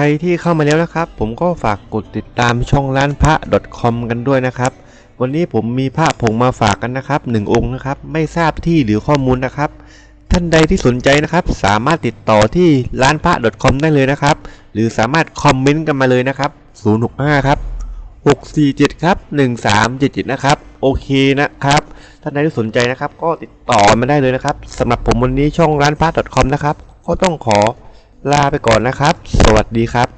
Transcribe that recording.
รที่เข้ามาแล้วนะครับ ผมก็ฝากกดติดตามช่องร้านพระ .com กันด้วยนะครับ วันนี้ผมมีพระผงมาฝากกันนะครับหนึ่งองค์นะครับ ไม่ทราบที่หรือข้อมูลนะครับ ท่านใดที่สนใจนะครับ สามารถติดต่อที่ร้านพระ .com ได้เลยนะครับ หรือสามารถคอมเมนต์กันมาเลยนะครับ 065 ครับ 647 ครับ 1377 นะครับ โอเคนะครับ ท่านใดที่สนใจนะครับ ก็ติดต่อมาได้เลยนะครับสำหรับผมวันนี้ช่องร้านพระ .com นะครับ ก็ต้องขอลาไปก่อนนะครับ วัสดีครับ